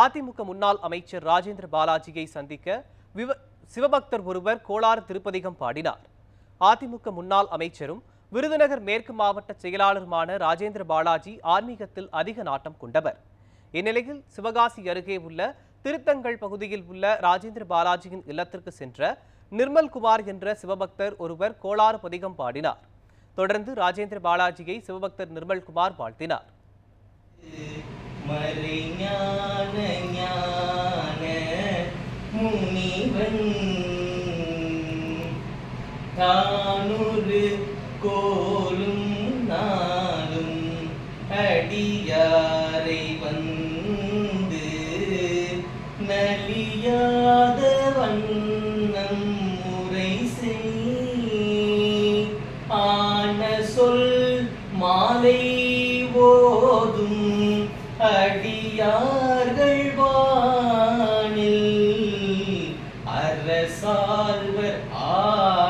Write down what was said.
அதிமுக முன்னாள் அமைச்சர் ராஜேந்திர பாலாஜியை சந்திக்க விவ சிவபக்தர் ஒருவர் கோளாறு திருப்பதிகம் பாடினார். அதிமுக முன்னாள் அமைச்சரும் விருதுநகர் மேற்கு மாவட்ட செயலாளருமான ராஜேந்திர பாலாஜி ஆன்மீகத்தில் அதிக நாட்டம் கொண்டவர். இந்நிலையில் சிவகாசி அருகே உள்ள திருத்தங்கள் பகுதியில் உள்ள ராஜேந்திர பாலாஜியின் இல்லத்திற்கு சென்ற நிர்மல் குமார் என்ற சிவபக்தர் ஒருவர் கோளாறு பதிகம் பாடினார். தொடர்ந்து ராஜேந்திர பாலாஜியை சிவபக்தர் நிர்மல் குமார் வாழ்த்தினார். தானொரு கோலும் நாளும் அடியாரை வந்து நலியாத வண்ணம் முறை செய். ஆன சொல் மாலை ஓதும் அடியார் அரசாழ்வர் ஆ